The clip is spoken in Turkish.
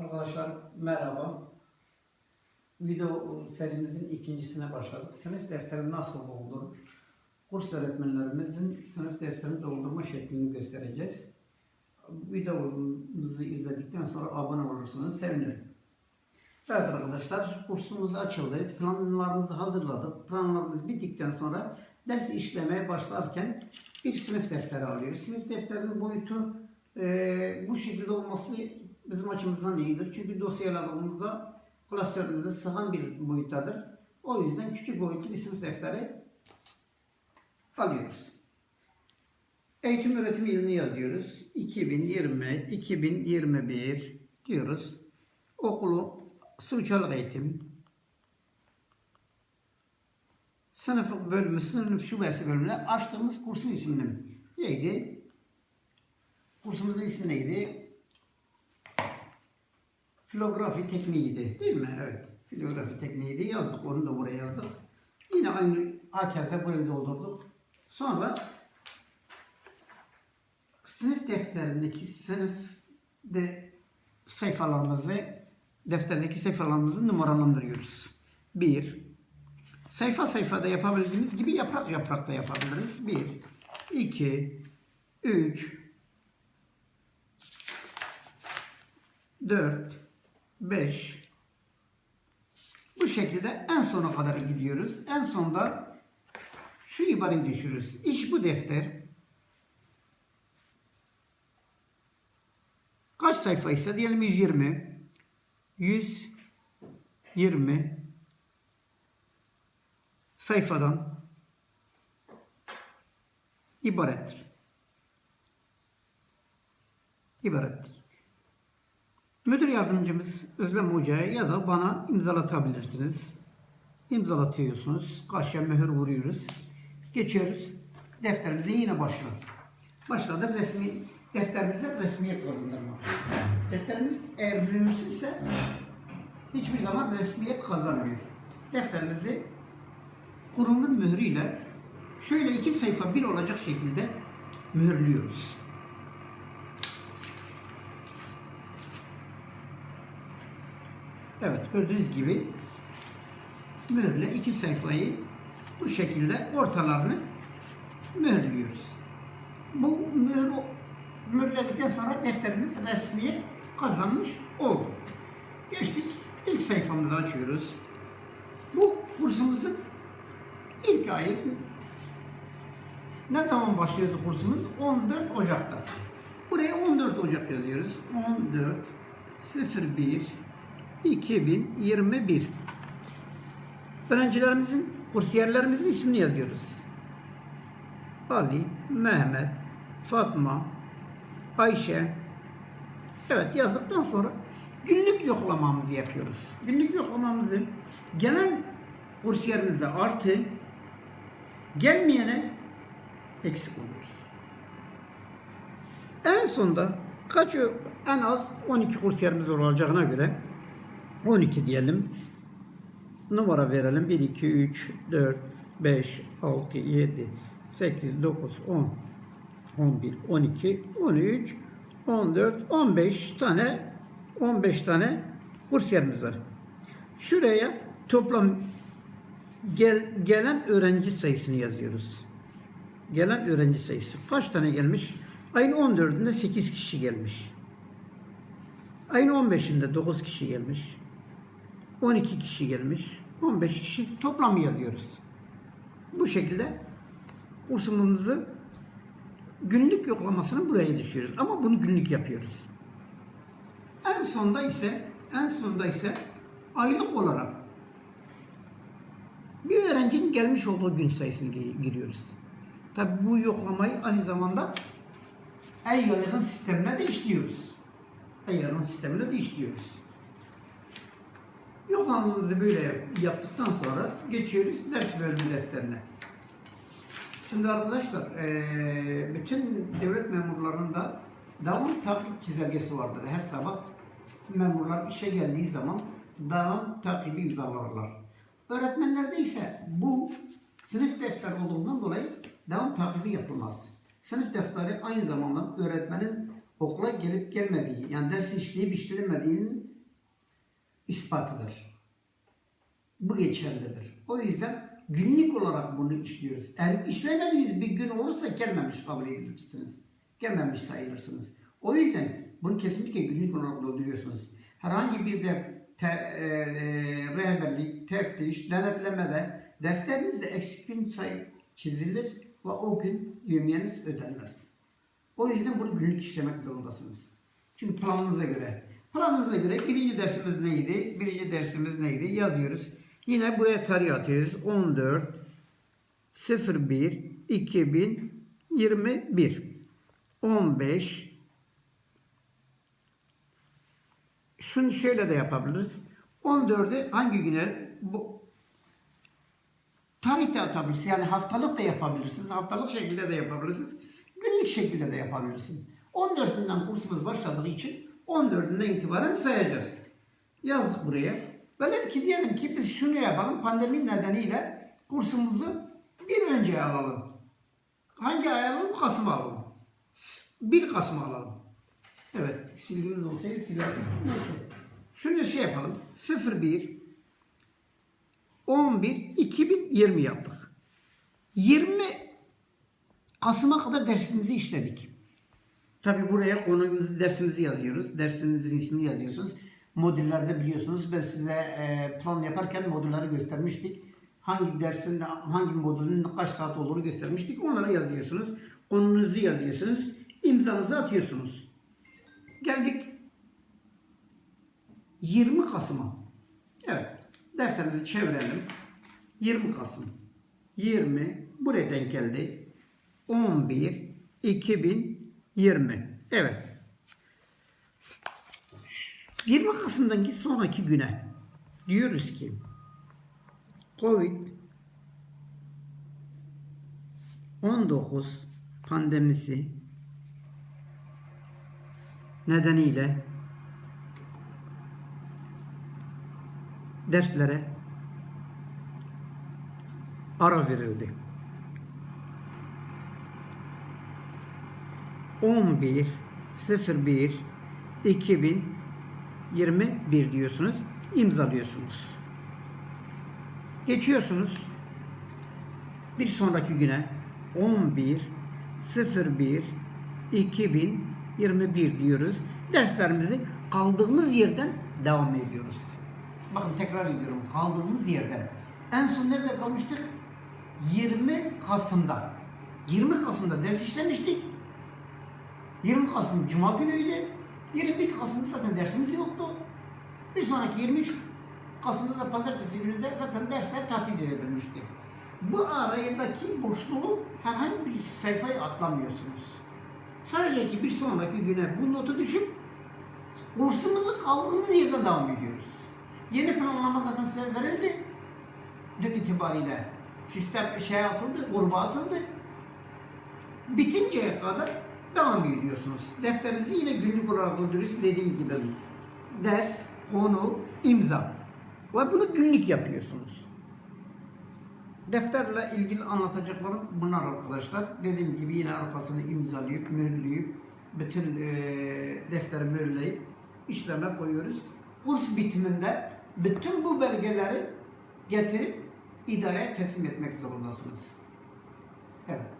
Arkadaşlar merhaba. Video serimizin ikincisine başladık. Sınıf defteri nasıl doldurur? Kurs öğretmenlerimizin sınıf defterini doldurma şeklini göstereceğiz. Videomuzu izledikten sonra abone olursanız sevinirim. Evet arkadaşlar kursumuz açıldı. Planlarımızı hazırladık. Planlarımız bittikten sonra dersi işlemeye başlarken bir sınıf defteri alıyoruz. Sınıf defterinin boyutu e, bu şekilde olması bizim açımızdan iyidir. Çünkü dosyalarımıza, klasörümüze sığan bir boyuttadır. O yüzden küçük boyutlu sınıf defteri alıyoruz. Eğitim öğretim yılını yazıyoruz. 2020-2021 diyoruz. Okulu Suçalık eğitim sınıf bölümü, sınıf şubesi bölümüne açtığımız kursun ismini neydi? Kursumuzun ismi neydi? Filografi tekniğiydi değil mi? Evet. Filografi tekniğiydi. Yazdık. Onu da buraya yazdık. Yine aynı hakeze burayı doldurduk. Sonra sınıf defterindeki sınıf de sayfalarımızı defterdeki sayfalarımızı numaralandırıyoruz. 1 Sayfa sayfada yapabildiğimiz gibi yaprak yaprak da yapabiliriz. 1 2 3 4 5 Bu şekilde en sona kadar gidiyoruz. En sonda şu ibareyi düşürürüz. İş bu defter kaç sayfa ise diyelim 120 120 sayfadan ibarettir. İbarettir. Müdür yardımcımız Özlem Hoca'ya ya da bana imzalatabilirsiniz. İmzalatıyorsunuz. Karşıya mühür vuruyoruz. Geçiyoruz. Defterimize yine başla. Başladı resmi defterimize resmiyet kazandırmak. Defterimiz eğer mühürsüzse hiçbir zaman resmiyet kazanmıyor. Defterimizi kurumun mührüyle şöyle iki sayfa bir olacak şekilde mühürlüyoruz. Evet gördüğünüz gibi mühürle iki sayfayı bu şekilde ortalarını mühürlüyoruz. Bu mühür mühürledikten sonra defterimiz resmiyet kazanmış oldu. Geçtik. İlk sayfamızı açıyoruz. Bu kursumuzun ilk ayı ne zaman başlıyordu kursumuz? 14 Ocak'ta. Buraya 14 Ocak yazıyoruz. 14 01 2021 Öğrencilerimizin, kursiyerlerimizin ismini yazıyoruz. Ali, Mehmet, Fatma, Ayşe. Evet yazdıktan sonra günlük yoklamamızı yapıyoruz. Günlük yoklamamızı gelen kursiyerimize artı gelmeyene eksik oluyoruz. En sonda kaç en az 12 kursiyerimiz olacağına göre 12 diyelim. Numara verelim. 1, 2, 3, 4, 5, 6, 7, 8, 9, 10, 11, 12, 13, 14, 15 tane 15 tane kursiyerimiz var. Şuraya toplam gel, gelen öğrenci sayısını yazıyoruz. Gelen öğrenci sayısı. Kaç tane gelmiş? Ayın 14'ünde 8 kişi gelmiş. Ayın 15'inde 9 kişi gelmiş. 12 kişi gelmiş. 15 kişi toplamı yazıyoruz. Bu şekilde kursumuzu günlük yoklamasını buraya düşüyoruz. Ama bunu günlük yapıyoruz. En sonda ise en sonda ise aylık olarak bir öğrencinin gelmiş olduğu gün sayısını gi- giriyoruz. Tabi bu yoklamayı aynı zamanda el yaygın sistemine de işliyoruz. El yaygın sistemine de işliyoruz. Yoklamamızı böyle yaptıktan sonra geçiyoruz ders bölümü defterine. Şimdi arkadaşlar eee, bütün devlet memurlarında devam takip çizelgesi vardır. Her sabah memurlar işe geldiği zaman devam takibi imzalarlar. Öğretmenlerde ise bu sınıf defter olduğundan dolayı devam takibi yapılmaz. Sınıf defteri aynı zamanda öğretmenin okula gelip gelmediği, yani ders işleyip işlemediğinin ispatıdır. Bu geçerlidir. O yüzden günlük olarak bunu işliyoruz. Eğer işlemediğiniz bir gün olursa gelmemiş kabul edilirsiniz. Gelmemiş sayılırsınız. O yüzden bunu kesinlikle günlük olarak dolduruyorsunuz. Herhangi bir def, te, e, e, rehberlik, teftiş, denetlemede defterinizde eksik gün sayı çizilir ve o gün yövmiyeniz ödenmez. O yüzden bunu günlük işlemek zorundasınız. Çünkü planınıza göre. Planınıza göre birinci dersimiz neydi? Birinci dersimiz neydi? Yazıyoruz. Yine buraya tarih atıyoruz. 14 01 2021 15 Şunu şöyle de yapabiliriz. 14'ü hangi güne bu tarih de atabilirsiniz. Yani haftalık da yapabilirsiniz. Haftalık şekilde de yapabilirsiniz. Günlük şekilde de yapabilirsiniz. 14'ünden kursumuz başladığı için 14'ünden itibaren sayacağız. Yazdık buraya. Böyle ki diyelim ki biz şunu yapalım. Pandemi nedeniyle kursumuzu bir önce alalım. Hangi ay alalım? Kasım alalım. 1 Kasım alalım. Evet, silgimiz olsaydı silerdim. Neyse. Şunu şey yapalım. 01 11 2020 yaptık. 20 Kasım'a kadar dersimizi işledik. Tabi buraya konumuzu, dersimizi yazıyoruz. Dersimizin ismini yazıyorsunuz. Modüllerde biliyorsunuz ben size e, plan yaparken modülleri göstermiştik. Hangi dersin, hangi modülün kaç saat olduğunu göstermiştik. Onları yazıyorsunuz. Konunuzu yazıyorsunuz. imzanızı atıyorsunuz. Geldik 20 Kasım'a. Evet. Derslerimizi çevirelim. 20 Kasım. 20 buraya denk geldi. 11 2020. Evet. 20 Kasım'daki sonraki güne diyoruz ki Covid 19 pandemisi nedeniyle derslere ara verildi. 11 01 2021 diyorsunuz. imzalıyorsunuz. Geçiyorsunuz. Bir sonraki güne 11 01 2021 diyoruz. Derslerimizi kaldığımız yerden devam ediyoruz. Bakın tekrar ediyorum. Kaldığımız yerden. En son nerede kalmıştık? 20 Kasım'da. 20 Kasım'da ders işlemiştik. 20 Kasım Cuma günüydü. 21 Kasım'da zaten dersimiz yoktu. Bir sonraki 23 Kasım'da da pazartesi günü de zaten dersler tatil edilmişti. Bu aradaki boşluğu herhangi bir sayfayı atlamıyorsunuz. Sadece ki bir sonraki güne bu notu düşüp kursumuzu kaldığımız yerden devam ediyoruz. Yeni planlama zaten size verildi. Dün itibariyle sistem şey atıldı, gruba atıldı. Bitinceye kadar devam ediyorsunuz. Defterinizi yine günlük olarak dolduruyorsunuz dediğim gibi. Ders, konu, imza. Ve bunu günlük yapıyorsunuz. Defterle ilgili anlatacaklarım bunlar arkadaşlar. Dediğim gibi yine arkasını imzalayıp, mühürleyip, bütün e, defteri mühürleyip işleme koyuyoruz. Kurs bitiminde bütün bu belgeleri getirip idareye teslim etmek zorundasınız. Evet.